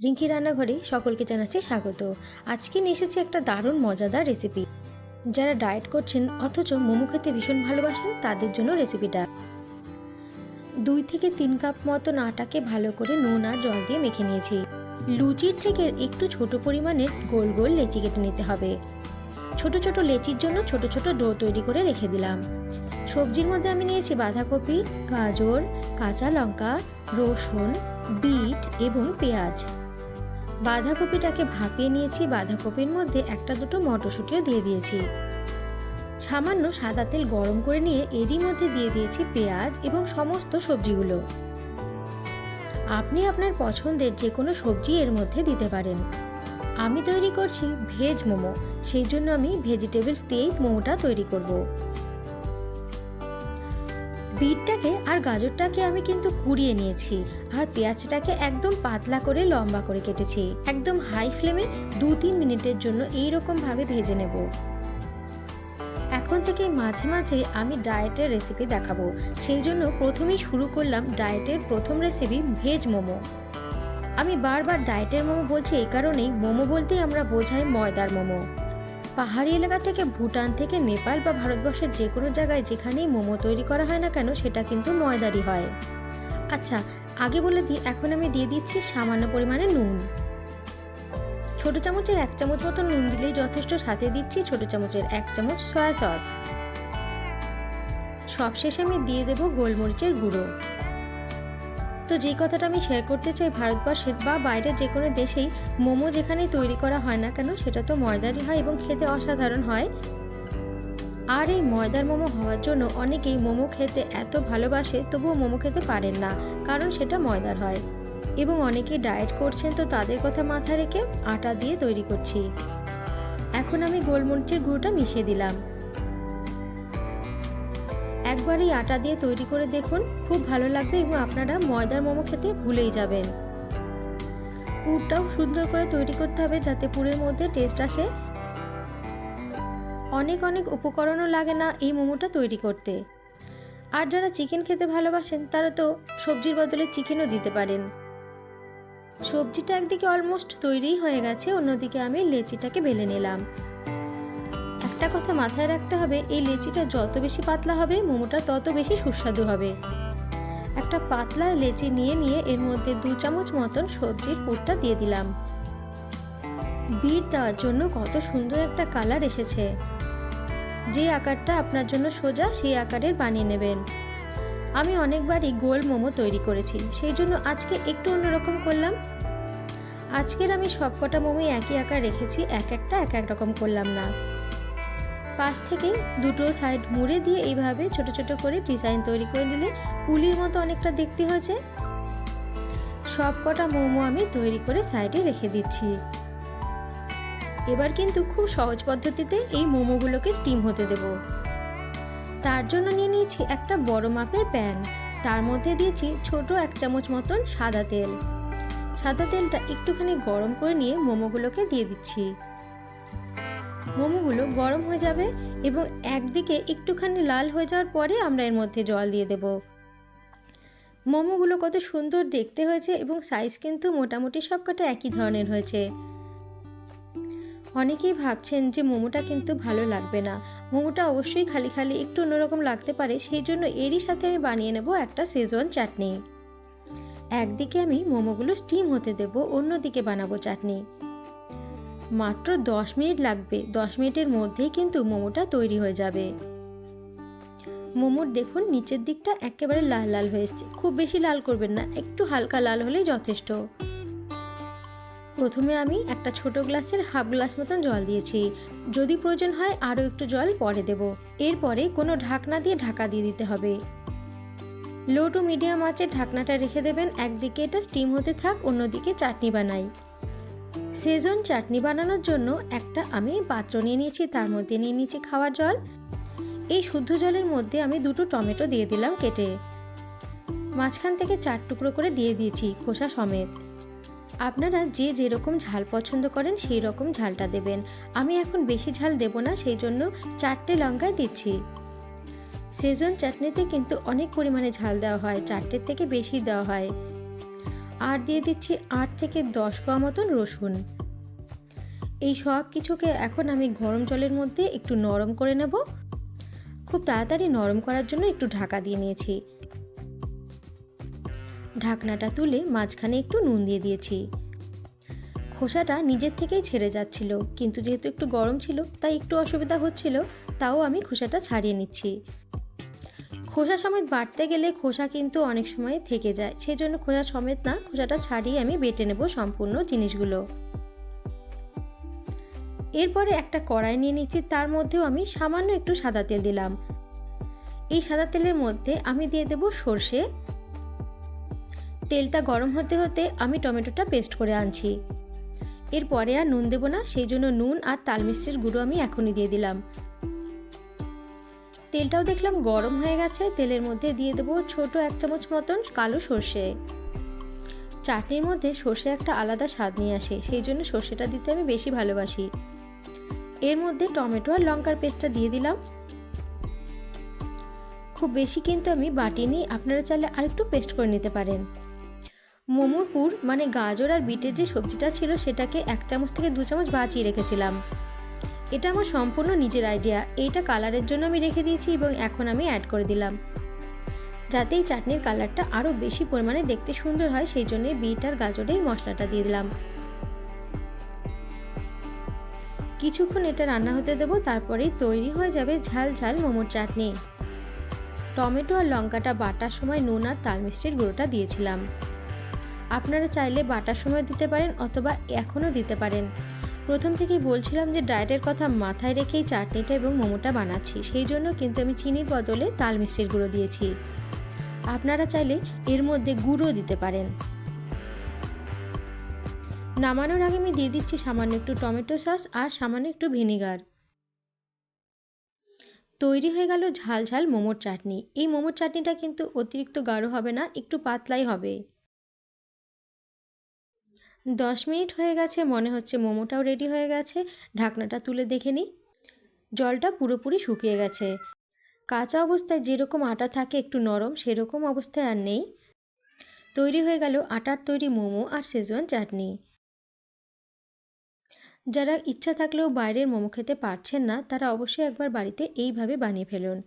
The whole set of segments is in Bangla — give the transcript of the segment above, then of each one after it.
রিঙ্কি রান্নাঘরে সকলকে জানাচ্ছি স্বাগত। আজকে নিয়ে এসেছি একটা দারুণ মজাদার রেসিপি যারা ডায়েট করছেন অথচ মোমো খেতে ভীষণ ভালোবাসেন, তাদের জন্য রেসিপিটা দুই থেকে তিন কাপ মতন আটাকে ভালো করে নুন আর জল দিয়ে মেখে নিয়েছি। লুচির থেকে একটু ছোট পরিমাণের গোল গোল লেচি কেটে নিতে হবে। ছোট ছোট লেচির জন্য ছোট ছোট ডো তৈরি করে রেখে দিলাম। সবজির মধ্যে আমি নিয়েছি বাঁধাকপি, গাজর, কাঁচা লঙ্কা, রসুন, বিট এবং পেঁয়াজ। বাঁধাকপিটাকে ভাপিয়ে নিয়েছি, বাঁধাকপির মধ্যে একটা দুটো মটরশুঁটিও দিয়ে দিয়েছি। সামান্য সাদা তেল গরম করে নিয়ে এরই মধ্যে দিয়ে দিয়েছি পেঁয়াজ এবং সমস্ত সবজিগুলো। আপনি আপনার পছন্দের যে কোনো সবজি এর মধ্যে দিতে পারেন। আমি তৈরি করছি ভেজ মোমো, সেই জন্য আমি ভেজিটেবলস দিয়েই মোমোটা তৈরি করব। বিটটাকে আর গাজরটাকে আমি কিন্তু কুড়িয়ে নিয়েছি। আর পেঁয়াজটাকে একদম পাতলা করে লম্বা করে কেটেছি। একদম হাই ফ্লেমে দু তিন মিনিটের জন্য এই ভাবে ভেজে নেব। এখন থেকে মাঝে মাঝে আমি ডায়েটের রেসিপি দেখাবো। সেই জন্য প্রথমেই শুরু করলাম ডায়েটের প্রথম রেসিপি ভেজ মোমো। আমি বারবার ডায়েটের মোমো বলছি এই কারণেই মোমো বলতেই আমরা বোঝাই ময়দার মোমো। পাহাড়ি এলাকা থেকে ভুটান থেকে নেপাল বা ভারতবর্ষের যে কোনো জায়গায় যেখানেই মোমো তৈরি করা হয় না কেন সেটা কিন্তু ময়দারই হয়। আচ্ছা আগে বলে দিই এখন আমি দিয়ে দিচ্ছি সামান্য পরিমাণে নুন। ছোট চামচের এক চামচ মতো নুন দিলেই যথেষ্ট, সাথে দিচ্ছি ছোট চামচের এক চামচ সয়া সস। সবশেষে আমি দিয়ে দেব গোলমরিচের গুঁড়ো। তো যেই কথাটা আমি শেয়ার করতে চাই ভারতবর্ষের বা বাইরের যে কোনো দেশেই, মোমো যেখানেই তৈরি করা হয় না কেন, সেটা তো ময়দারই হয় এবং খেতে অসাধারণ হয়। আর এই ময়দার মোমো হওয়ার জন্য অনেকেই মোমো খেতে এত ভালোবাসে তবুও মোমো খেতে পারেন না, কারণ সেটা ময়দার হয়। এবং অনেকে ডায়েট করছেন তো তাদের কথা মাথায় রেখে আটা দিয়ে তৈরি করছি। এখন আমি গোলমরিচের গুঁড়োটা মিশিয়ে দিলাম। একবার এই আটা দিয়ে তৈরি করে দেখুন, খুব ভালো লাগবে এবং আপনারা ময়দার মোমো খেতে ভুলেই যাবেন। পুরটাও সুন্দর করে তৈরি করতে হবে যাতে পুরের মধ্যে টেস্ট আসে। অনেক অনেক উপকরণও লাগে না এই মোমোটা তৈরি করতে। আর যারা চিকেন খেতে ভালোবাসেন, তারা তো সবজির বদলে চিকেনও দিতে পারেন। সবজিটা একদিকে অলমোস্ট তৈরিই হয়ে গেছে, অন্যদিকে আমি লেচিটাকে বেলে নিলাম। একটা কথা মাথায় রাখতে হবে, এই লেচিটা যত বেশি পাতলা হবে, মোমোটা তত বেশি সুস্বাদু হবে। একটা পাতলা লেচি নিয়ে নিয়ে এর মধ্যে দু চামচ মতন সবজির পুরটা দিয়ে দিলাম। বিট দেওয়ার জন্য কত সুন্দর একটা কালার এসেছে। যে আকারটা আপনার জন্য সোজা, সেই আকারের বানিয়ে নেবেন। আমি অনেকবারই গোল মোমো তৈরি করেছি, সেই জন্য আজকে একটু অন্যরকম করলাম। আজকের আমি সবকটা মোমোই একই আকার রেখেছি, এক একটা, এক এক রকম করলাম না। পাশ থেকে দুটো সাইড মুড়ে দিয়ে এইভাবে ছোট ছোট করে ডিজাইন তৈরি করে নিলে পুলির মতো অনেকটা দেখতে হয়েছে। সব কটা মোমো আমি তৈরি করে সাইডে রেখে দিচ্ছি। এবার কিন্তু খুব সহজ পদ্ধতিতে এই মোমোগুলোকে স্টিম হতে দেব। তার জন্য নিয়ে নিয়েছি একটা বড় মাপের প্যান। তার মধ্যে দিয়েছি ছোট এক চামচ মতন সাদা তেল। সাদা তেলটা একটুখানি গরম করে নিয়ে মোমোগুলোকে দিয়ে দিচ্ছি। মোমোগুলো গরম হয়ে যাবে এবং একদিকে একটুখানি লাল হয়ে যাওয়ার পরে আমরা এর মধ্যে জল দিয়ে দেব। মোমোগুলো কত সুন্দর দেখতে হয়েছে এবং সাইজ কিন্তু মোটামুটি সবকটা একই ধরনের হয়েছে। অনেকেই ভাবছেন যে মোমোটা কিন্তু ভালো লাগবে না। মোমোটা অবশ্যই খালি খালি একটু অন্যরকম লাগতে পারে, সেই জন্য এরই সাথে আমি বানিয়ে নেব একটা সেজওয়ান চাটনি। একদিকে আমি মোমোগুলো স্টিম হতে দেব, অন্যদিকে বানাবো চাটনি। মাত্র দশ মিনিট লাগবে, দশ মিনিটের মধ্যেই কিন্তু মোমোটা তৈরি হয়ে যাবে। মোমোর দেখুন, নিচের দিকটা একেবারে লাল লাল হয়েছে খুব বেশি লাল করবেন না, একটু হালকা লাল হলেই যথেষ্ট। প্রথমে আমি একটা ছোট গ্লাসের হাফ গ্লাস মতন জল দিয়েছি। যদি প্রয়োজন হয় আরও একটু জল পরে দেব। এরপরে কোনো ঢাকনা দিয়ে ঢাকা দিয়ে দিতে হবে। লো টু মিডিয়াম আঁচে ঢাকনাটা রেখে দেবেন। একদিকে এটা স্টিম হতে থাক, অন্যদিকে চাটনি বানাই। সেজন চাটনি বানানোর জন্য একটা আমি পাত্র নিয়ে নিয়েছি, তার মধ্যে নিয়ে নিয়েছি খাওয়ার জল। এই শুদ্ধ জলের মধ্যে আমি দুটো টমেটো দিয়ে দিলাম কেটে। মাঝখান থেকে চার টুকরো করে দিয়ে দিয়েছি খোসা সমেত। আপনারা যে যেরকম ঝাল পছন্দ করেন সেই রকম ঝালটা দেবেন। আমি এখন বেশি ঝাল দেব না, সেই জন্য চারটে লঙ্কায় দিচ্ছি। সেজন চাটনিতে কিন্তু অনেক পরিমাণে ঝাল দেওয়া হয়, চারটের থেকে বেশি দেওয়া হয়। আর দিয়ে দিচ্ছি আট থেকে দশ কোয়া মতন রসুন। এই সব কিছুকে এখন আমি গরম জলের মধ্যে একটু নরম করে নেব। খুব তাড়াতাড়ি নরম করার জন্য একটু ঢাকা দিয়ে নিয়েছি। ঢাকনাটা তুলে মাঝখানে একটু নুন দিয়ে দিয়েছি। খোসাটা নিজের থেকেই ছেড়ে যাচ্ছিল, কিন্তু যেহেতু একটু গরম ছিল, তাই একটু অসুবিধা হচ্ছিল, তাও আমি খোসাটা ছাড়িয়ে নিচ্ছি। খোসা সমেত বাটতে গেলে খোসা কিন্তু অনেক সময় থেকে যায় সেই জন্য খোসা সমেত না, খোসাটা ছাড়িয়ে আমি বেটে নেব সম্পূর্ণ জিনিসগুলো। এরপরে একটা কড়াই নিয়ে নিচ্ছি, তার মধ্যেও আমি সামান্য একটু সাদা তেল দিলাম। এই সাদা তেলের মধ্যে আমি দিয়ে দেব সর্ষে তেলটা গরম হতে হতে আমি টমেটোটা পেস্ট করে আনছি। এরপরে আর নুন দেবো না, সেই জন্য নুন আর তাল মিষ্টির গুঁড়ো আমি এখনই দিয়ে দিলাম। তেলটাও দেখলাম গরম হয়ে গেছে, তেলের মধ্যে দিয়ে দেবো ছোট এক চামচ মতন কালো সর্ষে। চাটনির মধ্যে সর্ষে একটা আলাদা স্বাদ নিয়ে আসে, সেই জন্য সর্ষেটা দিতে আমি বেশি ভালোবাসি। এর মধ্যে টমেটো আর লঙ্কার পেস্টটা দিয়ে দিলাম। খুব বেশি কিন্তু আমি বাটিনি, আপনারা চাইলে আরেকটু পেস্ট করে নিতে পারেন। মোমোর পুর মানে গাজর আর বিটের যে সবজিটা ছিল সেটাকে এক চামচ থেকে দু চামচ বাঁচিয়ে রেখেছিলাম। এটা আমার সম্পূর্ণ নিজের আইডিয়া এইটা কালারের জন্য আমি রেখে দিয়েছি এবং এখন আমি অ্যাড করে দিলাম। যাতে এই চাটনির কালারটা আরও বেশি পরিমাণে দেখতে সুন্দর হয়, সেই জন্যে বিট আর গাজরের মশলাটা দিয়ে দিলাম। কিছুক্ষণ এটা রান্না হতে দেবো, তারপরেই তৈরি হয়ে যাবে ঝাল ঝাল মোমোর চাটনি। টমেটো আর লঙ্কাটা বাটার সময় নুন আর তাল মিষ্টির গুঁড়োটা দিয়েছিলাম। আপনারা চাইলে বাটার সময় দিতে পারেন অথবা এখনও দিতে পারেন। প্রথম থেকেই বলছিলাম যে ডায়েটের কথা মাথায় রেখেই চাটনিটা এবং মোমোটা বানাচ্ছি। সেই জন্য কিন্তু আমি চিনির বদলে তাল মিষ্টির গুঁড়ো দিয়েছি। আপনারা চাইলে এর মধ্যে গুঁড়ো দিতে পারেন। নামানোর আগে আমি দিয়ে দিচ্ছি সামান্য একটু টমেটো সস আর সামান্য একটু ভিনিগার। তৈরি হয়ে গেল ঝাল ঝাল মোমোর চাটনি। এই মোমোর চাটনিটা কিন্তু অতিরিক্ত গাঢ় হবে না, একটু পাতলাই হবে। দশ মিনিট হয়ে গেছে, মনে হচ্ছে মোমোটাও রেডি হয়ে গেছে, ঢাকনাটা তুলে দেখে নিই। জলটা পুরোপুরি শুকিয়ে গেছে। কাঁচা অবস্থায় যেরকম আটা থাকে একটু নরম, সেরকম অবস্থায় আর নেই। তৈরি হয়ে গেল আটার তৈরি মোমো আর সেজওয়ান চাটনি। যারা ইচ্ছা থাকলেও বাইরের মোমো খেতে পারছেন না, তারা অবশ্যই একবার বাড়িতে এইভাবে বানিয়ে ফেলুন।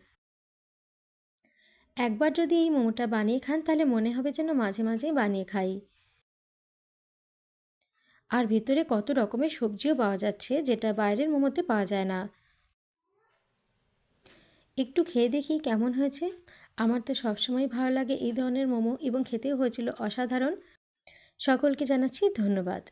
একবার যদি এই মোমোটা বানিয়ে খান, তাহলে মনে হবে যেন মাঝে মাঝেই বানিয়ে খাই। আর ভিতরে কত রকমের সবজিও পাওয়া যাচ্ছে, যেটা বাইরের মোমোতে পাওয়া যায় না। একটু খেয়ে দেখি কেমন হয়েছে। আমার তো সবসময় ভালো লাগে এই ধরনের মোমো এবং খেতেও হয়েছিল অসাধারণ। সকলকে জানাচ্ছি ধন্যবাদ।